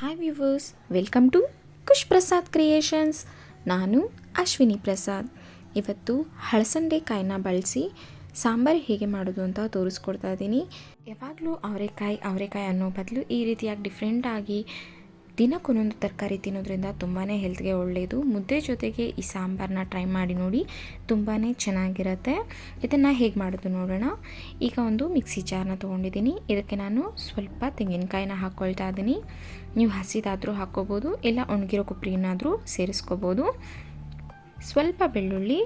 Hi viewers welcome to Khush Prasad creations ನಾನು ಅಶ್ವಿನಿ ಪ್ರಸಾದ್. ಇವತ್ತು ಹಳಸಂಡೆಕಾಯಿನ ಬಳಸಿ ಸಾಂಬಾರು ಹೇಗೆ ಮಾಡೋದು ಅಂತ ತೋರಿಸ್ಕೊಡ್ತಾ ಇದ್ದೀನಿ. ಯಾವಾಗಲೂ ಅವರೆಕಾಯಿ ಅವರೆಕಾಯಿ ಅನ್ನೋ ಬದಲು ಈ ರೀತಿಯಾಗಿ ಡಿಫ್ರೆಂಟಾಗಿ ದಿನಕ್ಕೊಂದೊಂದು ತರಕಾರಿ ತಿನ್ನೋದ್ರಿಂದ ತುಂಬಾ ಹೆಲ್ತ್ಗೆ ಒಳ್ಳೆಯದು ಮುದ್ದೆ ಜೊತೆಗೆ ಈ ಸಾಂಬಾರನ್ನ ಟ್ರೈ ಮಾಡಿ ನೋಡಿ ತುಂಬಾ ಚೆನ್ನಾಗಿರುತ್ತೆ. ಇದನ್ನು ಹೇಗೆ ಮಾಡೋದು ನೋಡೋಣ. ಈಗ ಒಂದು ಮಿಕ್ಸಿ ಜಾರ್ನ ತೊಗೊಂಡಿದ್ದೀನಿ. ಇದಕ್ಕೆ ನಾನು ಸ್ವಲ್ಪ ತೆಂಗಿನಕಾಯಿನ ಹಾಕ್ಕೊಳ್ತಾ ಇದ್ದೀನಿ. ನೀವು ಹಸಿದಾದರೂ ಹಾಕ್ಕೋಬೋದು, ಇಲ್ಲ ಒಣಗಿರೋ ಕೊಬ್ಬರಿನಾದರೂ ಸೇರಿಸ್ಕೋಬೋದು. ಸ್ವಲ್ಪ ಬೆಳ್ಳುಳ್ಳಿ.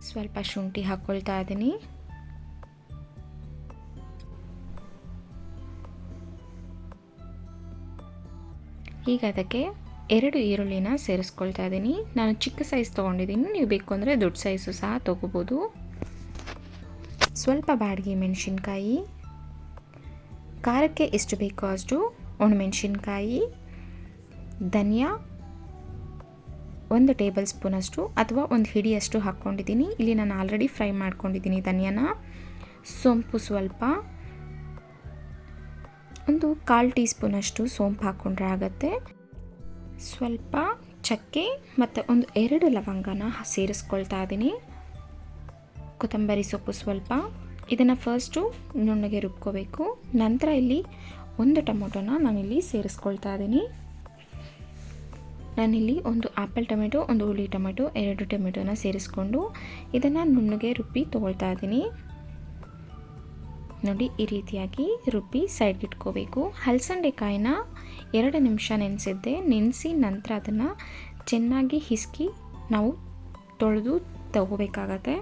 ಸ್ವಲ್ಪ ಶುಂಠಿ ಹಾಕ್ಕೊಳ್ತಾ ಇದ್ದೀನಿ. ಈಗ ಅದಕ್ಕೆ ಎರಡು ಈರುಳ್ಳಿನ ಸೇರಿಸ್ಕೊಳ್ತಾ ಇದ್ದೀನಿ. ನಾನು ಚಿಕ್ಕ ಸೈಜ್ ತೊಗೊಂಡಿದ್ದೀನಿ. ನೀವು ಬೇಕು ಅಂದರೆ ದೊಡ್ಡ ಸೈಜು ಸಹ ತೊಗೋಬೋದು. ಸ್ವಲ್ಪ ಬಾಡಿಗೆ ಮೆಣಸಿನ್ಕಾಯಿ. ಖಾರಕ್ಕೆ ಎಷ್ಟು ಬೇಕೋ ಅಷ್ಟು ಒಣಮೆಣಸಿನ್ಕಾಯಿ. ಧನಿಯಾ ಒಂದು ಟೇಬಲ್ ಸ್ಪೂನಷ್ಟು ಅಥವಾ ಒಂದು ಹಿಡಿಯಷ್ಟು ಹಾಕ್ಕೊಂಡಿದ್ದೀನಿ. ಇಲ್ಲಿ ನಾನು ಆಲ್ರೆಡಿ ಫ್ರೈ ಮಾಡ್ಕೊಂಡಿದ್ದೀನಿ ಧನಿಯಾನ. ಸೊಂಪು ಸ್ವಲ್ಪ. ಒಂದು ಕಾಲು ಟೀ ಸ್ಪೂನಷ್ಟು ಸೋಂಪು ಹಾಕ್ಕೊಂಡ್ರೆ ಆಗುತ್ತೆ. ಸ್ವಲ್ಪ ಚಕ್ಕೆ ಮತ್ತು ಒಂದು ಎರಡು ಲವಂಗನ ಸೇರಿಸ್ಕೊಳ್ತಾ ಇದ್ದೀನಿ ಕೊತ್ತಂಬರಿ ಸೊಪ್ಪು ಸ್ವಲ್ಪ. ಇದನ್ನು ಫಸ್ಟು ನುಣ್ಣಗೆ ರುಬ್ಕೋಬೇಕು. ನಂತರ ಇಲ್ಲಿ ಒಂದು ಟೊಮೊಟೊನ ನಾನಿಲ್ಲಿ ಸೇರಿಸ್ಕೊಳ್ತಾ ಇದ್ದೀನಿ ನಾನಿಲ್ಲಿ ಒಂದು ಆ್ಯಪಲ್ ಟೊಮೆಟೊ, ಒಂದು ಹುಳಿ ಟೊಮೆಟೊ, ಎರಡು ಟೊಮೆಟೊನ ಸೇರಿಸ್ಕೊಂಡು ಇದನ್ನು ನುಣ್ಣಗೆ ರುಬ್ಬಿ ತೊಗೊಳ್ತಾ ಇದ್ದೀನಿ ನೋಡಿ ಈ ರೀತಿಯಾಗಿ ರುಬ್ಬಿ ಸೈಡ್ಗೆ ಇಟ್ಕೋಬೇಕು. ಹಲಸಂಡೆಕಾಯಿನ ಎರಡು ನಿಮಿಷ ನೆನೆಸಿದ್ದೆ. ನೆನೆಸಿ ನಂತರ ಅದನ್ನು ಚೆನ್ನಾಗಿ ಹಿಸ್ಕಿ ನಾವು ತೊಳೆದು ತಗೋಬೇಕಾಗತ್ತೆ.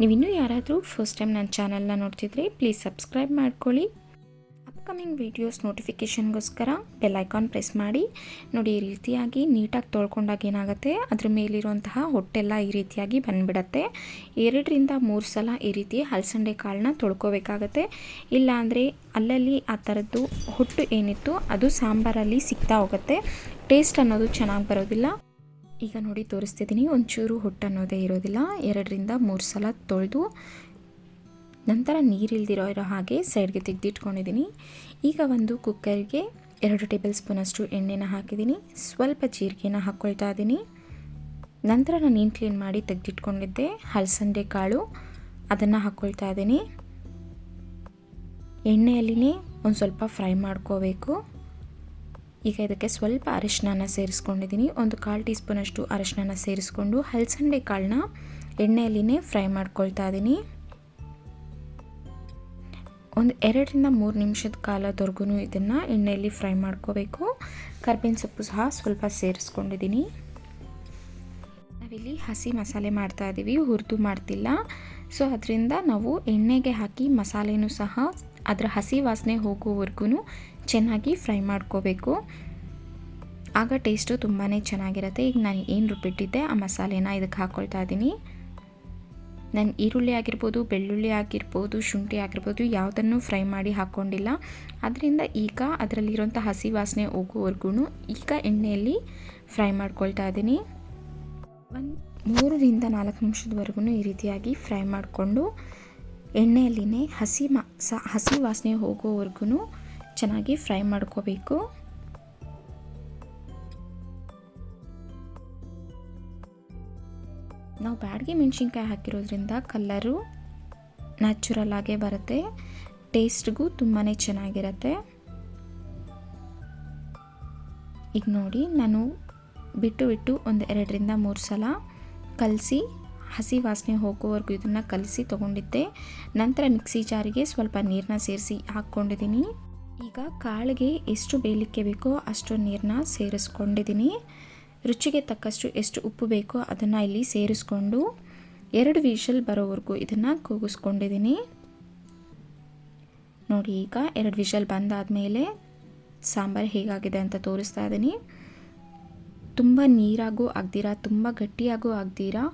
ನೀವಿನ್ನೂ ಯಾರಾದರೂ ಫಸ್ಟ್ ಟೈಮ್ ನನ್ನ ಚಾನಲ್ನ ನೋಡ್ತಿದ್ರೆ ಪ್ಲೀಸ್ ಸಬ್ಸ್ಕ್ರೈಬ್ ಮಾಡ್ಕೊಳ್ಳಿ. ಅಪ್ಕಮಿಂಗ್ ವೀಡಿಯೋಸ್ ನೋಟಿಫಿಕೇಷನ್ಗೋಸ್ಕರ ಬೆಲ್ಲೈಕಾನ್ ಪ್ರೆಸ್ ಮಾಡಿ. ನೋಡಿ, ಈ ರೀತಿಯಾಗಿ ನೀಟಾಗಿ ತೊಳ್ಕೊಂಡಾಗ ಏನಾಗುತ್ತೆ? ಅದ್ರ ಮೇಲಿರುವಂತಹ ಹೊಟ್ಟೆಲ್ಲ ಈ ರೀತಿಯಾಗಿ ಬಂದುಬಿಡತ್ತೆ. ಎರಡರಿಂದ ಮೂರು ಸಲ ಈ ರೀತಿ ಹಲಸಂಡೆ ಕಾಳನ್ನ ತೊಳ್ಕೊಬೇಕಾಗತ್ತೆ. ಇಲ್ಲಾಂದರೆ ಅಲ್ಲಲ್ಲಿ ಆ ಥರದ್ದು ಹೊಟ್ಟು ಏನಿತ್ತು ಅದು ಸಾಂಬಾರಲ್ಲಿ ಸಿಗ್ತಾ ಹೋಗುತ್ತೆ. ಟೇಸ್ಟ್ ಅನ್ನೋದು ಚೆನ್ನಾಗಿ ಬರೋದಿಲ್ಲ. ಈಗ ನೋಡಿ, ತೋರಿಸ್ತಿದ್ದೀನಿ. ಒಂಚೂರು ಹೊಟ್ಟು ಅನ್ನೋದೇ ಇರೋದಿಲ್ಲ. ಎರಡರಿಂದ ಮೂರು ಸಲ ತೊಳೆದು ನಂತರ ನೀರಿಲ್ದಿರೋ ಇರೋ ಹಾಗೆ ಸೈಡ್ಗೆ ತೆಗೆದಿಟ್ಕೊಂಡಿದ್ದೀನಿ. ಈಗ ಒಂದು ಕುಕ್ಕರ್ಗೆ ಎರಡು ಟೇಬಲ್ ಸ್ಪೂನಷ್ಟು ಎಣ್ಣೆನ ಹಾಕಿದ್ದೀನಿ. ಸ್ವಲ್ಪ ಜೀರಿಗೆನ ಹಾಕ್ಕೊಳ್ತಾ ಇದ್ದೀನಿ. ನಂತರ ನಾನು ಏನು ಕ್ಲೀನ್ ಮಾಡಿ ತೆಗೆದಿಟ್ಕೊಂಡಿದ್ದೆ ಹಲಸಂಡೆ ಕಾಳು. ಅದನ್ನು ಹಾಕ್ಕೊಳ್ತಾ ಇದ್ದೀನಿ. ಎಣ್ಣೆಯಲ್ಲಿನೇ ಒಂದು ಸ್ವಲ್ಪ ಫ್ರೈ ಮಾಡ್ಕೋಬೇಕು. ಈಗ ಇದಕ್ಕೆ ಸ್ವಲ್ಪ ಅರಿಶಿನ ಸೇರಿಸ್ಕೊಂಡಿದ್ದೀನಿ. ಒಂದು ಕಾಲು ಟೀ ಸ್ಪೂನಷ್ಟು ಅರಿಶಿನ ಸೇರಿಸ್ಕೊಂಡು ಹಲಸಂಡೆ ಕಾಳನ್ನ ಎಣ್ಣೆಯಲ್ಲಿನೇ ಫ್ರೈ ಮಾಡ್ಕೊಳ್ತಾ ಇದ್ದೀನಿ. ಒಂದು ಎರಡರಿಂದ ಮೂರು ನಿಮಿಷದ ಕಾಲದವರೆಗೂ ಇದನ್ನು ಎಣ್ಣೆಯಲ್ಲಿ ಫ್ರೈ ಮಾಡ್ಕೋಬೇಕು. ಕರ್ಬೇವಿನ ಸೊಪ್ಪು ಸಹ ಸ್ವಲ್ಪ ಸೇರಿಸ್ಕೊಂಡಿದ್ದೀನಿ ನಾವಿಲ್ಲಿ ಹಸಿ ಮಸಾಲೆ ಮಾಡ್ತಾ ಇದ್ದೀವಿ ಹುರಿದು ಮಾಡ್ತಿಲ್ಲ. ಸೊ ಅದರಿಂದ ನಾವು ಎಣ್ಣೆಗೆ ಹಾಕಿ ಮಸಾಲೆನೂ ಸಹ ಅದರ ಹಸಿ ವಾಸನೆ ಹೋಗೋವರೆಗೂ ಚೆನ್ನಾಗಿ ಫ್ರೈ ಮಾಡ್ಕೋಬೇಕು. ಆಗ ಟೇಸ್ಟು ತುಂಬಾ ಚೆನ್ನಾಗಿರುತ್ತೆ. ಈಗ ನಾನು ಏನು ರುಬ್ಬಿಟ್ಟಿದ್ದೆ ಆ ಮಸಾಲೆನ ಇದಕ್ಕೆ ಹಾಕ್ಕೊಳ್ತಾ ಇದ್ದೀನಿ ನಾನು ಈರುಳ್ಳಿ ಆಗಿರ್ಬೋದು, ಬೆಳ್ಳುಳ್ಳಿ ಆಗಿರ್ಬೋದು, ಶುಂಠಿ ಆಗಿರ್ಬೋದು ಯಾವುದನ್ನು ಫ್ರೈ ಮಾಡಿ ಹಾಕ್ಕೊಂಡಿಲ್ಲ. ಅದರಿಂದ ಈಗ ಅದರಲ್ಲಿರುವಂಥ ಹಸಿ ವಾಸನೆ ಹೋಗುವವರೆಗೂ ಈಗ ಎಣ್ಣೆಯಲ್ಲಿ ಫ್ರೈ ಮಾಡ್ಕೊಳ್ತಾ ಇದ್ದೀನಿ. ಒಂದು ಮೂರರಿಂದ ನಾಲ್ಕು ನಿಮಿಷದವರೆಗೂ ಈ ರೀತಿಯಾಗಿ ಫ್ರೈ ಮಾಡಿಕೊಂಡು ಎಣ್ಣೆಯಲ್ಲಿನೇ ಹಸಿ ಮಾ, ಸ, ಹಸಿ ವಾಸನೆ ಹೋಗೋವರೆಗೂ ಚೆನ್ನಾಗಿ ಫ್ರೈ ಮಾಡ್ಕೋಬೇಕು. ನಾವು ಬ್ಯಾಡಗಿ ಮೆಣಸಿನ್ಕಾಯಿ ಹಾಕಿರೋದ್ರಿಂದ ಕಲ್ಲರು ನ್ಯಾಚುರಲ್ ಆಗೇ ಬರುತ್ತೆ. ಟೇಸ್ಟ್ಗೂ ತುಂಬಾ ಚೆನ್ನಾಗಿರುತ್ತೆ. ಈಗ ನೋಡಿ, ನಾನು ಬಿಟ್ಟು ಬಿಟ್ಟು ಒಂದು ಎರಡರಿಂದ ಮೂರು ಸಲ ಕಲಸಿ, ಹಸಿ ವಾಸನೆ ಹೋಗೋವರೆಗೂ ಇದನ್ನು ಕಲಸಿ ತೊಗೊಂಡಿದ್ದೆ. ನಂತರ ಮಿಕ್ಸಿ ಜಾರಿಗೆ ಸ್ವಲ್ಪ ನೀರನ್ನ ಸೇರಿಸಿ ಹಾಕ್ಕೊಂಡಿದ್ದೀನಿ ಈಗ ಕಾಳಿಗೆ ಎಷ್ಟು ಬೇಯಲಿಕ್ಕೆ ಬೇಕೋ ಅಷ್ಟು ನೀರನ್ನ ಸೇರಿಸ್ಕೊಂಡಿದ್ದೀನಿ ರುಚಿಗೆ ತಕ್ಕಷ್ಟು ಎಷ್ಟು ಉಪ್ಪು ಬೇಕೋ ಅದನ್ನು ಇಲ್ಲಿ ಸೇರಿಸ್ಕೊಂಡು ಎರಡು ವಿಷಲ್ ಬರೋವರೆಗೂ ಇದನ್ನು ಕೂಗಿಸ್ಕೊಂಡಿದ್ದೀನಿ. ನೋಡಿ ಈಗ ಎರಡು ವಿಷಲ್ ಬಂದಾದಮೇಲೆ ಸಾಂಬಾರು ಹೇಗಾಗಿದೆ ಅಂತ ತೋರಿಸ್ತಾ ಇದ್ದೀನಿ. ತುಂಬ ನೀರಾಗೂ ಆಗ್ದಿರಾ, ತುಂಬ ಗಟ್ಟಿಯಾಗೂ ಆಗ್ದಿರಾ.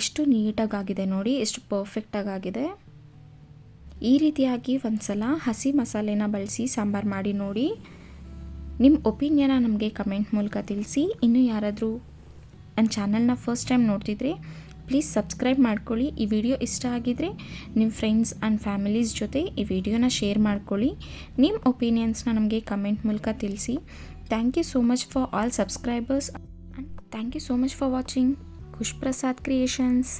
ಎಷ್ಟು ನೀಟಾಗಾಗಿದೆ ನೋಡಿ, ಎಷ್ಟು ಪರ್ಫೆಕ್ಟಾಗಿದೆ ಈ ರೀತಿಯಾಗಿ ಒಂದು ಸಲ ಹಸಿ ಮಸಾಲೆನ ಬಳಸಿ ಸಾಂಬಾರು ಮಾಡಿ ನೋಡಿ. ನಿಮ್ಮ ಒಪಿನಿಯನ ನಮಗೆ ಕಮೆಂಟ್ ಮೂಲಕ ತಿಳಿಸಿ. ಇನ್ನೂ ಯಾರಾದರೂ ನನ್ನ ಚಾನಲ್ನ ಫಸ್ಟ್ ಟೈಮ್ ನೋಡ್ತಿದ್ರೆ ಪ್ಲೀಸ್ ಸಬ್ಸ್ಕ್ರೈಬ್ ಮಾಡ್ಕೊಳ್ಳಿ. ಈ ವಿಡಿಯೋ ಇಷ್ಟ ಆಗಿದರೆ ನಿಮ್ಮ ಫ್ರೆಂಡ್ಸ್ ಆ್ಯಂಡ್ ಫ್ಯಾಮಿಲೀಸ್ ಜೊತೆ ಈ ವಿಡಿಯೋನ ಶೇರ್ ಮಾಡ್ಕೊಳ್ಳಿ. ನಿಮ್ಮ ಒಪಿನಿಯನ್ಸ್ನ ನಮಗೆ ಕಮೆಂಟ್ ಮೂಲಕ ತಿಳಿಸಿ. Thank you so much for all subscribers and thank you so much for watching Khush Prasad creations